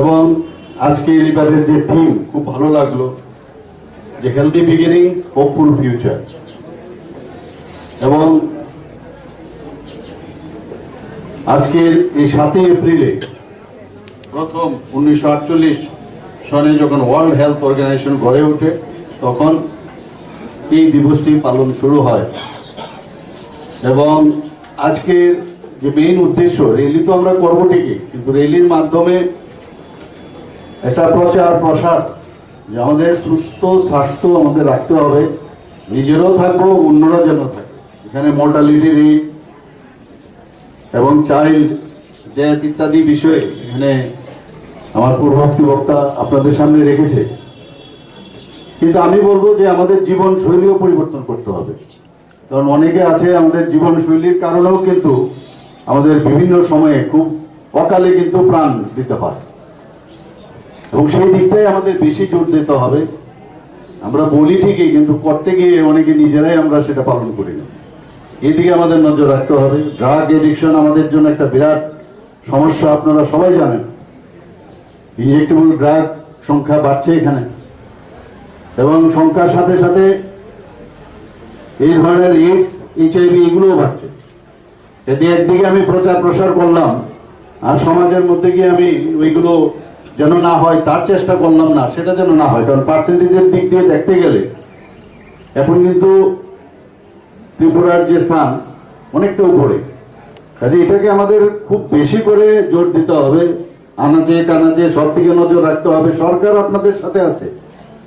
এবং আজকে এলিবারের যে থিম খুব ভালো লাগল, যে হেলদি বিগিনিং হোপফুল ফিউচার এবং আজকের এই সাতই এপ্রিলে প্রথম উনিশশো আটচল্লিশ সনে যখন ওয়ার্ল্ড হেলথ অর্গানাইজেশন গড়ে ওঠে, তখন এই দিবসটি পালন শুরু হয়। এবং আজকের যে মেইন উদ্দেশ্য রেলি তো আমরা করব ঠিকই, কিন্তু রেলির মাধ্যমে একটা প্রচার প্রসার যে আমাদের সুস্থ স্বাস্থ্য আমাদের রাখতে হবে। নিজেরও থাকব, অন্যরা যেন থাকে। এখানে মর্টালিটি রেট এবং চাইল্ড ডেথ ইত্যাদি বিষয়ে এখানে আমার পূর্ববর্তী বক্তা আপনাদের সামনে রেখেছে। কিন্তু আমি বলব যে আমাদের জীবন শৈলীও পরিবর্তন করতে হবে। কারণ অনেকে আছে আমাদের জীবন শৈলীর কারণেও কিন্তু আমাদের বিভিন্ন সময়ে খুব অকালে কিন্তু প্রাণ দিতে পারে। এবং সেই দিকটাই আমাদের বেশি জোর দিতে হবে। আমরা বলি ঠিকই, কিন্তু করতে গিয়ে অনেকে নিজেরাই আমরা সেটা পালন করি না। এদিকে আমাদের নজর রাখতে হবে। ড্রাগ এডিকশন আমাদের জন্য একটা বিরাট সমস্যা, আপনারা সবাই জানেন। ইনজেক্টেবল ড্রাগ সংখ্যা বাড়ছে এখানে। এবং সংখ্যার সাথে সাথে এই ধরনের এইডস এইচআইভি এগুলোও বাড়ছে। এতে একদিকে আমি প্রচার প্রসার করলাম, আর সমাজের মধ্যে গিয়ে আমি ওইগুলো যেন না হয়, তার চেষ্টা করলাম না, সেটা যেন না হয়। কারণ পার্সেন্টেজের দিক দিয়ে দেখতে গেলে, এখন কিন্তু ত্রিপুরার যে স্থান, অনেকটা উপরে। কাজে এটাকে আমাদের খুব বেশি করে জোর দিতে হবে। আনাচে, কানাচে, সব দিকে নজর রাখতে হবে। সরকার আপনাদের সাথে আছে।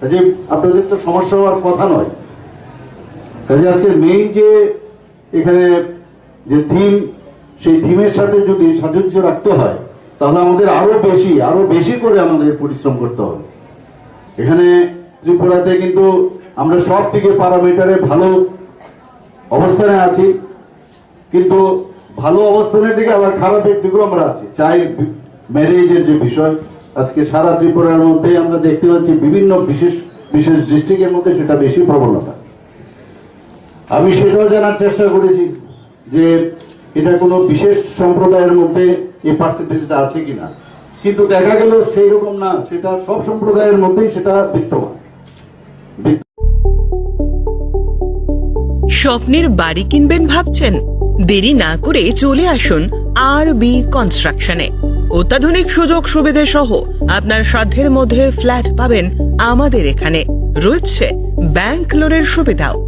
কাজে আপনাদের তো সমস্যা হওয়ার কথা নয়। কাজে আজকে মেইন যে এখানে যে থিম সেই থিমের সাথে যদি সাজুজ্য রাখতে হয় তাহলে আমাদের আরও বেশি আরও বেশি করে আমাদের পরিশ্রম করতে হবে। এখানে ত্রিপুরাতে কিন্তু আমরা সব থেকে প্যারামিটারে ভালো অবস্থানে আছি, কিন্তু ভালো অবস্থানের দিকে আবার খারাপের দিকেও আমরা আছি। চাইল্ড ম্যারেজের যে বিষয়, আজকে সারা ত্রিপুরার মধ্যে আমরা দেখতে পাচ্ছি বিভিন্ন বিশেষ বিশেষ ডিস্ট্রিক্টের মধ্যে সেটা বেশি প্রবণতা। আমি সেটাও জানার চেষ্টা করেছি যে এটা কোনো বিশেষ সম্প্রদায়ের মধ্যে এই পার্সেন্টেজটা আছে কিনা। কিন্তু দেখা গেল সেই রকম না, সেটা সব সম্প্রদায়ের মধ্যেই সেটা বিদ্যমান। স্বপ্নের বাড়ি কিনবেন ভাবছেন? দেরি না করে চলে আসুন আর বি কনস্ট্রাকশনে অত্যাধুনিক সুযোগ সুবিধে সহ আপনার সাধ্যের মধ্যে ফ্ল্যাট পাবেন আমাদের এখানে। রয়েছে ব্যাংক লোনের সুবিধাও।